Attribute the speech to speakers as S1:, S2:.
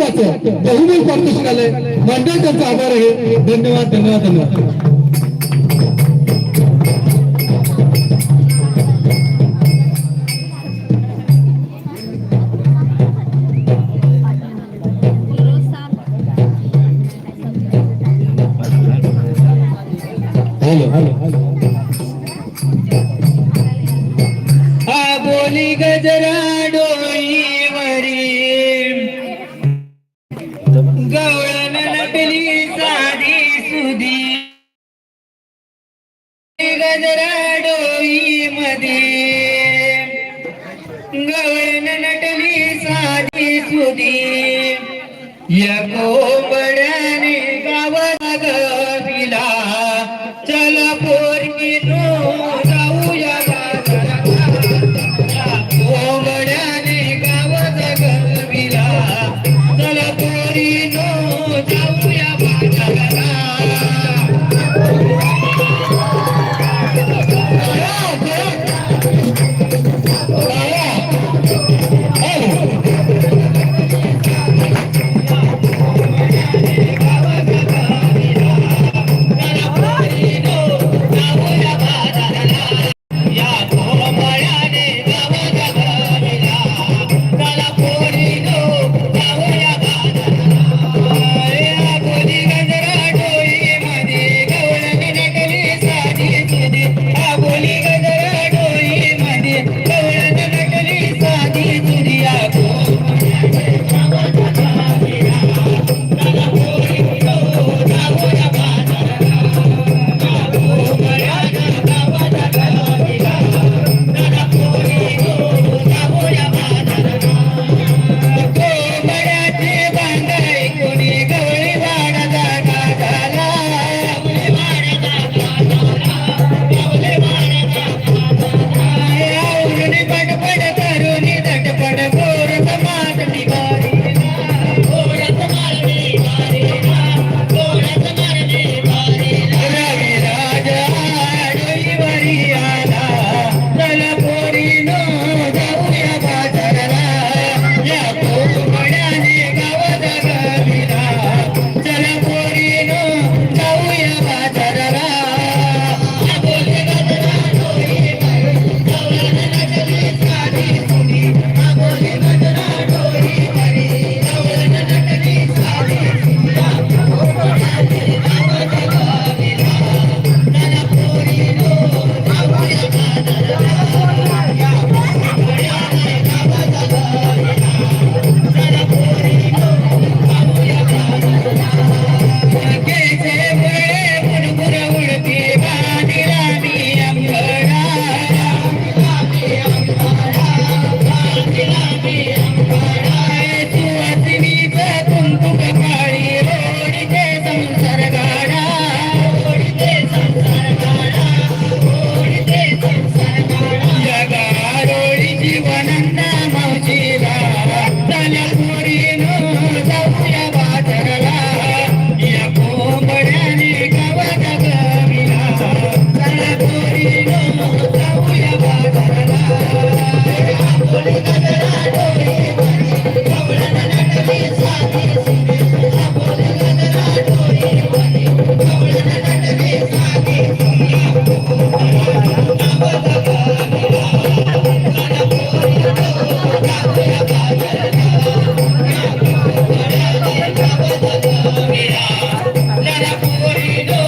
S1: कुटुंबाचं बहुमोल पारितोषिक मंडळ त्यांचा आभार आहे. धन्यवाद धन्यवाद धन्यवाद.
S2: आ बोली गजरा डोई. गवळण नटली साधी सुधी. यको Yeah.